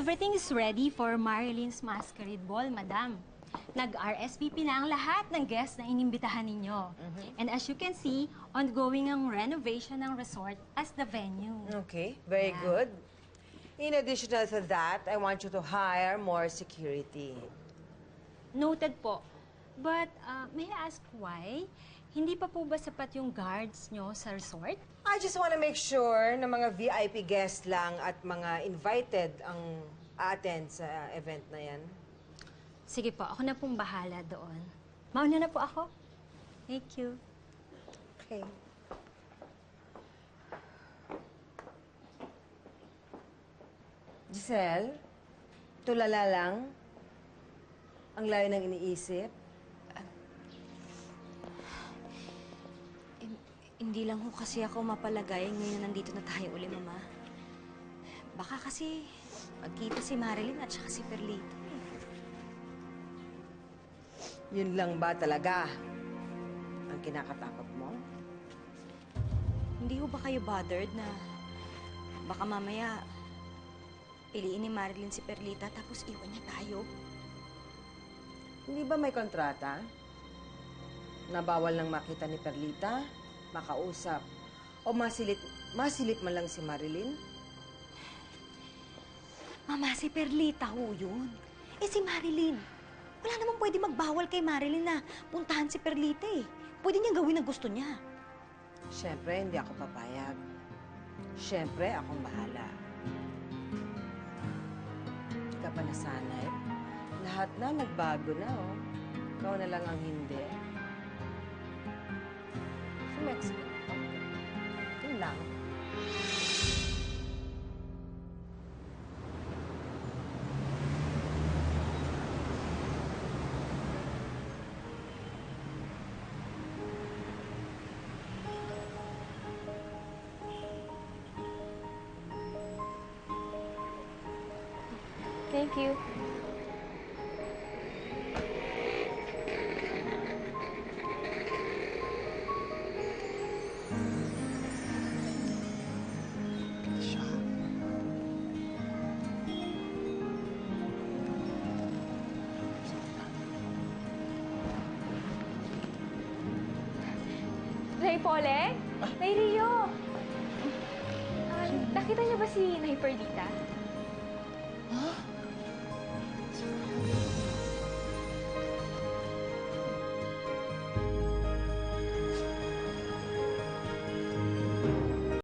Everything is ready for Marilyn's Masquerade Ball, Madam. Nag-RSVP na ang lahat ng guests na inimbitahan ninyo. And as you can see, ongoing ang renovation ng resort as the venue. Okay, very Yeah. good. In addition to that, I want you to hire more security. Noted po. But uh, may I ask why? Hindi pa po ba sapat yung guards nyo sa resort? I just want to make sure na mga VIP guests lang at mga invited ang attend sa event na yan. Sige po, ako na pong bahala doon. Mauna na po ako. Thank you. Okay. Giselle, tulala lang. Ang layo ng iniisip. Hindi lang ho kasi ako mapalagay ngayon na nandito na tayo uli, Mama. Baka kasi magkita si Marilyn at saka si Perlita. Yun lang ba talaga ang kinakatakot mo? Hindi ho ba kayo bothered na baka mamaya piliin ni Marilyn si Perlita tapos iwan niya tayo? Hindi ba may kontrata? Na bawal nang makita ni Perlita, makausap, o masilip, masilip man lang si Marilyn? Mama, si Perlita ho yun. Eh si Marilyn, wala namang pwede magbawal kay Marilyn na puntahan si Perlita eh. Pwede niyang gawin ang gusto niya. Siyempre, hindi ako papayag. Siyempre, akong bahala. Hindi ka pa nasanay. Lahat na, nagbago na, oh. Ikaw na lang ang hindi. Sumexico. Yun lang. Thank you. Nay Pole? Nay Rio? Ah, nakita niyo ba si Nay Perdita?